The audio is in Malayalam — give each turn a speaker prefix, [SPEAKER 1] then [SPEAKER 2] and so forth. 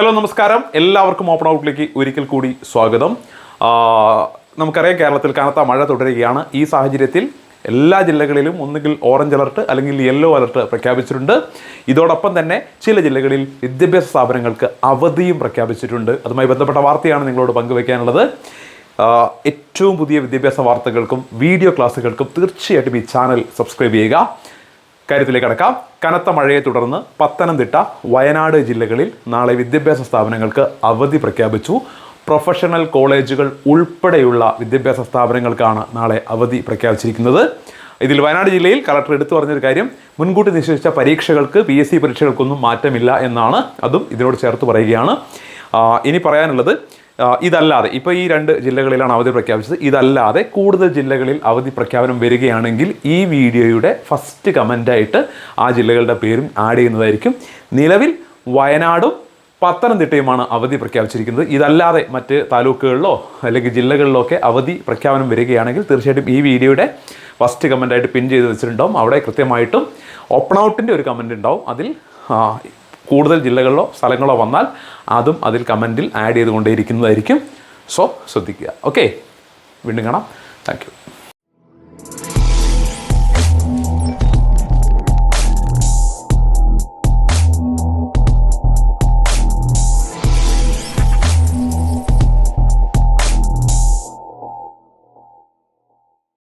[SPEAKER 1] ഹലോ നമസ്കാരം. എല്ലാവർക്കും ഓപ്പൺ ഔട്ടിലേക്ക് ഒരിക്കൽ കൂടി സ്വാഗതം. നമുക്കറിയാം കേരളത്തിൽ കനത്ത മഴ തുടരുകയാണ്. ഈ സാഹചര്യത്തിൽ എല്ലാ ജില്ലകളിലും ഒന്നുകിൽ ഓറഞ്ച് അലർട്ട് അല്ലെങ്കിൽ യെല്ലോ അലർട്ട് പ്രഖ്യാപിച്ചിട്ടുണ്ട്. ഇതോടൊപ്പം തന്നെ ചില ജില്ലകളിൽ വിദ്യാഭ്യാസ സ്ഥാപനങ്ങൾക്ക് അവധിയും പ്രഖ്യാപിച്ചിട്ടുണ്ട്. അതുമായി ബന്ധപ്പെട്ട വാർത്തയാണ് നിങ്ങളോട് പങ്കുവയ്ക്കാനുള്ളത് ഏറ്റവും പുതിയ വിദ്യാഭ്യാസ വാർത്തകൾക്കും വീഡിയോ ക്ലാസ്സുകൾക്കും തീർച്ചയായിട്ടും ഈ ചാനൽ സബ്സ്ക്രൈബ് ചെയ്യുക. കാര്യത്തിലേക്ക് കടക്കാം. കനത്ത മഴയെ തുടർന്ന് പത്തനംതിട്ട വയനാട് ജില്ലകളിൽ നാളെ വിദ്യാഭ്യാസ സ്ഥാപനങ്ങൾക്ക് അവധി പ്രഖ്യാപിച്ചു. പ്രൊഫഷണൽ കോളേജുകൾ ഉൾപ്പെടെയുള്ള വിദ്യാഭ്യാസ സ്ഥാപനങ്ങൾക്കാണ് നാളെ അവധി പ്രഖ്യാപിച്ചിരിക്കുന്നത്. ഇതിൽ വയനാട് ജില്ലയിൽ കളക്ടർ എടുത്തു പറഞ്ഞൊരു കാര്യം മുൻകൂട്ടി നിശ്ചയിച്ച പരീക്ഷകൾക്ക് പി എസ് സി പരീക്ഷകൾക്കൊന്നും മാറ്റമില്ല എന്നാണ് അതും ഇതിനോട് ചേർത്ത് പറയുകയാണ്. ഇനി പറയാനുള്ളത് ഇതല്ലാതെ ഇപ്പോൾ ഈ രണ്ട് ജില്ലകളിലാണ് അവധി പ്രഖ്യാപിച്ചത്. ഇതല്ലാതെ കൂടുതൽ ജില്ലകളിൽ അവധി പ്രഖ്യാപനം വരികയാണെങ്കിൽ ഈ വീഡിയോയുടെ ഫസ്റ്റ് കമന്റായിട്ട് ആ ജില്ലകളുടെ പേരും ആഡ് ചെയ്യുന്നതായിരിക്കും. നിലവിൽ വയനാടും പത്തനംതിട്ടയുമാണ് അവധി പ്രഖ്യാപിച്ചിരിക്കുന്നത്. ഇതല്ലാതെ മറ്റ് താലൂക്കുകളിലോ അല്ലെങ്കിൽ ജില്ലകളിലോ ഒക്കെ അവധി പ്രഖ്യാപനം വരികയാണെങ്കിൽ തീർച്ചയായിട്ടും ഈ വീഡിയോയുടെ ഫസ്റ്റ് കമന്റായിട്ട് പിൻ ചെയ്ത് വെച്ചിട്ടുണ്ടാവും. അവിടെ കൃത്യമായിട്ടും ഓപ്പൺ ഔട്ടിന്റെ ഒരു കമന്റ് ഉണ്ടാവും. അതിൽ കൂടുതൽ ജില്ലകളിലോ സ്ഥലങ്ങളോ വന്നാൽ അതും അതിൽ കമന്റിൽ ആഡ് ചെയ്തുകൊണ്ടേയിരിക്കുന്നതായിരിക്കും. സോ ശ്രദ്ധിക്കുക. ഓക്കെ വീണ്ടും കാണാം. താങ്ക്